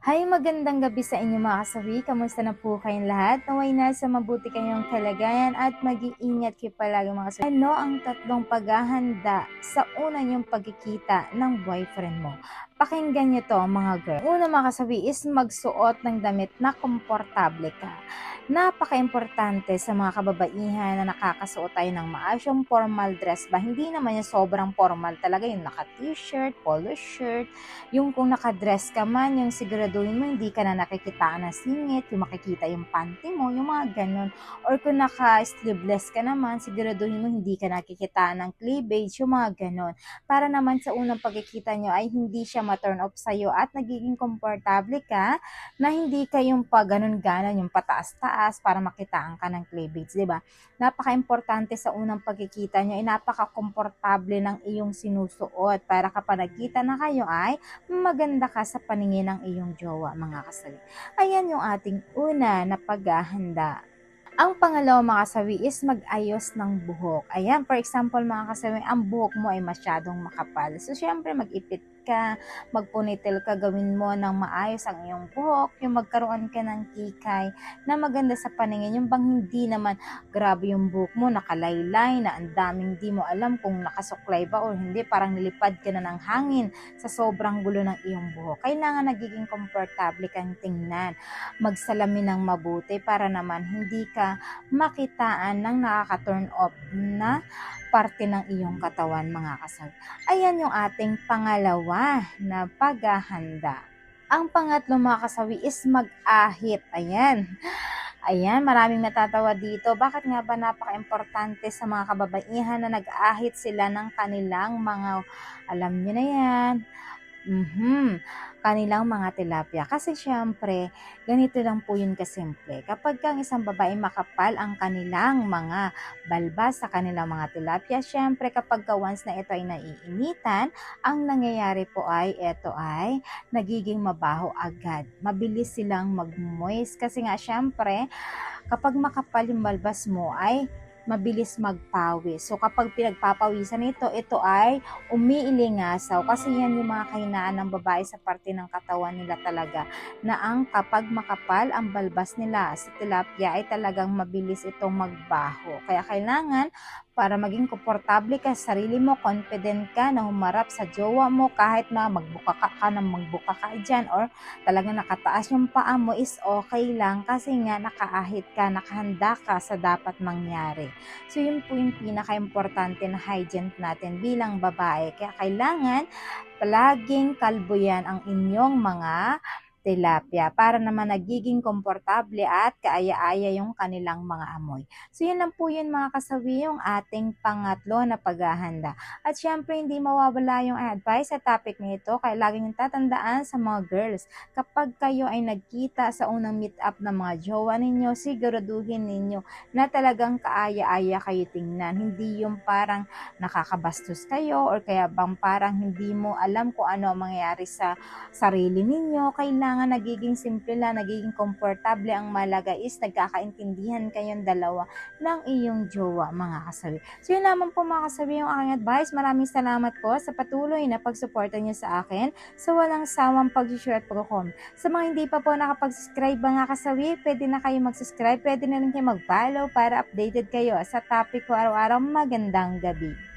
Hi, magandang gabi sa inyo mga kasawi. Kamusta na po kayong lahat? Naway nasa mabuti kayong kalagayan at mag-iingat kayo palagi mga kasawi. Ano ang tatlong paghahanda sa una niyong pagkikita ng boyfriend mo? Pakinggan niyo to mga girl. Una mga kasawi is magsuot ng damit na komportable ka. Napaka-importante sa mga kababaihan na nakakasuot tayo ng maayos yung formal dress ba? Hindi naman yung sobrang formal talaga yung naka-t-shirt, polo shirt, yung kung naka-dress ka man, yung siguraduhin mo hindi ka na nakikitaan ng singit, yung makikita yung panty mo, yung mga ganun. Or kung naka-sleeveless ka naman, siguraduhin mo hindi ka nakikitaan ng cleavage, yung mga ganun. Para naman sa unang pagkikita nyo ay hindi siya ma-turn off sa'yo at nagiging komportable ka na hindi ka yung pa ganun-ganon, yung pataas-taas para makitaan ka ng cleavage, di ba? Napaka-importante sa unang pagkikita nyo ay napaka-komportable ng iyong sinusuot para kapag nagkita na kayo ay maganda ka sa paningin ng iyong jowa, mga kasali. Ayan yung ating una na paghahanda. Ang pangalawa mga kasawi is mag-ayos ng buhok. Ayan, for example mga kasawi, ang buhok mo ay masyadong makapal. So, syempre mag-ipit ka, mag-ponytail ka, gawin mo ng maayos ang iyong buhok, yung magkaroon ka ng kikay na maganda sa paningin, yung bang hindi naman grabe yung buhok mo, nakalaylay na ang daming di mo alam kung nakasuklay ba o hindi, parang nilipad ka na ng hangin sa sobrang gulo ng iyong buhok. Kailangan nagiging komportable kang tingnan, magsalamin ng mabuti para naman hindi ka makitaan ng nakaka-turn off na parte ng iyong katawan mga kasal. Ayan yung ating pangalawa na paghahanda. Ang pangatlo mga kasawi is mag-ahit. Ayan. Ayan, maraming natatawa dito. Bakit nga ba napaka-importante sa mga kababaihan na nag-ahit sila ng kanilang mga, alam nyo na yan, Mhm. Kanilang mga tilapia. Kasi syempre, ganito lang po yun kasimple. Kapag ang isang babae makapal ang kanilang mga balbas sa kanilang mga tilapia, syempre kapag ka once na ito ay naiinitan, ang nangyayari po ay ito ay nagiging mabaho agad. Mabilis silang mag-moist kasi nga syempre, kapag makapal yung balbas mo ay mabilis magpawis. So kapag pinagpapawisan ito, ito ay umiilingasaw kasi yan yung mga kahinaan ng babae sa parte ng katawan nila talaga na ang kapag makapal ang balbas nila sa tilapia ay talagang mabilis itong magbaho. Kaya kailangan para maging komportable ka sa sarili mo, confident ka na humarap sa jowa mo kahit na magbuka ka, ka na magbuka ka dyan or talagang nakataas yung paa mo is okay lang kasi nga nakaahit ka, nakahanda ka sa dapat mangyari. So yun po yung pinaka-importante na hygiene natin bilang babae. Kaya kailangan palaging kalbo yan ang inyong mga tilapia para naman nagiging komportable at kaaya-aya yung kanilang mga amoy. So yun lang po yun mga kasawi yung ating pangatlo na paghahanda. At syempre hindi mawawala yung advice sa topic nito kaya lagi niyong tatandaan sa mga girls. Kapag kayo ay nagkita sa unang meet up ng mga jowa ninyo, siguraduhin ninyo na talagang kaaya-aya kayo tingnan. Hindi yung parang nakakabastos kayo or kaya bang parang hindi mo alam kung ano ang mangyayari sa sarili ninyo. Kailangan kailangan nagiging simple lang, nagiging komportable ang malaga is nagkakaintindihan kayong dalawa ng iyong jowa, mga kasabi. So yun naman po mga kasabi yung aking advice. Maraming salamat po sa patuloy na pagsuporta niyo sa akin sa walang sawang pag-share at pag-comment. Sa mga hindi pa po nakapag-subscribe mga kasabi, pwede na kayo mag-subscribe, pwede na rin kayo mag-follow para updated kayo sa topic ko araw-araw. Magandang gabi.